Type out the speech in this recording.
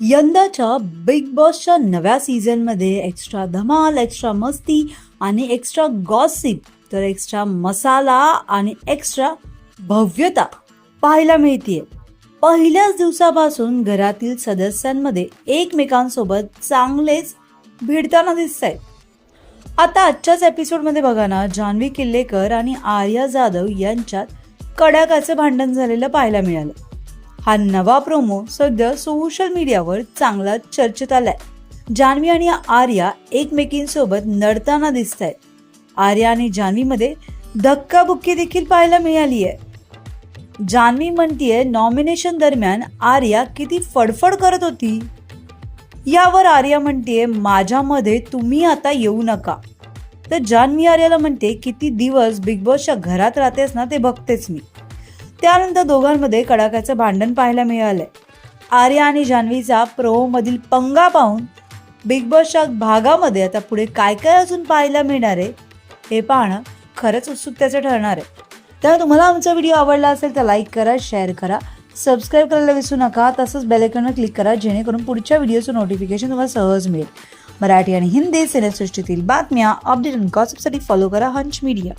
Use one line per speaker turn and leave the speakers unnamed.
यंदाच्या बिग बॉसच्या नव्या सीझनमध्ये एक्स्ट्रा धमाल एक्स्ट्रा मस्ती आणि एक्स्ट्रा गॉसिप तर एक्स्ट्रा मसाला आणि एक्स्ट्रा भव्यता पाहायला मिळतीये. पहिल्याच दिवसापासून घरातील सदस्यांमध्ये एकमेकांसोबत चांगलेच भिडताना दिसत आहेत आता आजच्याच एपिसोडमध्ये बघा ना जान्हवी किल्लेकर आणि आर्या जाधव यांच्यात कडाकाचं भांडण झालेलं पाहायला मिळालं. हा नवा प्रोमो सध्या सोशल मीडियावर चांगला चर्चेत आलाय. जान्हवी आणि आर्या एकमेकींसोबत नडताना दिसत आहेत आर्या आणि जान्हवीमध्ये धक्काबुक्की देखील पाहायला मिळाली आहे जान्हवी म्हणतीये नॉमिनेशन दरम्यान आर्या किती फडफड करत होती. यावर आर्या म्हणते माझ्यामध्ये तुम्ही आता येऊ नका. तर जान्हवी आर्याला म्हणते किती दिवस बिग बॉसच्या घरात राहतेस ना ते बघतेच मी. त्यानंतर दोघांमध्ये कडाक्याचं भांडण पाहायला मिळालंय. आर्या आणि जान्हवीचा प्रोमधील पंगा पाहून बिग बॉसच्या भागामध्ये आता पुढे काय काय अजून पाहायला मिळणार आहे हे पाहणं खरंच उत्सुकतेचं ठरणार आहे. तर तुम्हाला आमचा व्हिडिओ आवडला असेल तर लाईक करा शेअर करा सबस्क्राईब करायला विसरू नका तसंच बेलायकनवर क्लिक करा जेणेकरून पुढच्या व्हिडिओचं नोटिफिकेशन तुम्हाला सहज मिळेल. मराठी आणि हिंदी सिनेसृष्टीतील बातम्या अपडेट आणि गॉसिपसाठी फॉलो करा हंच मीडिया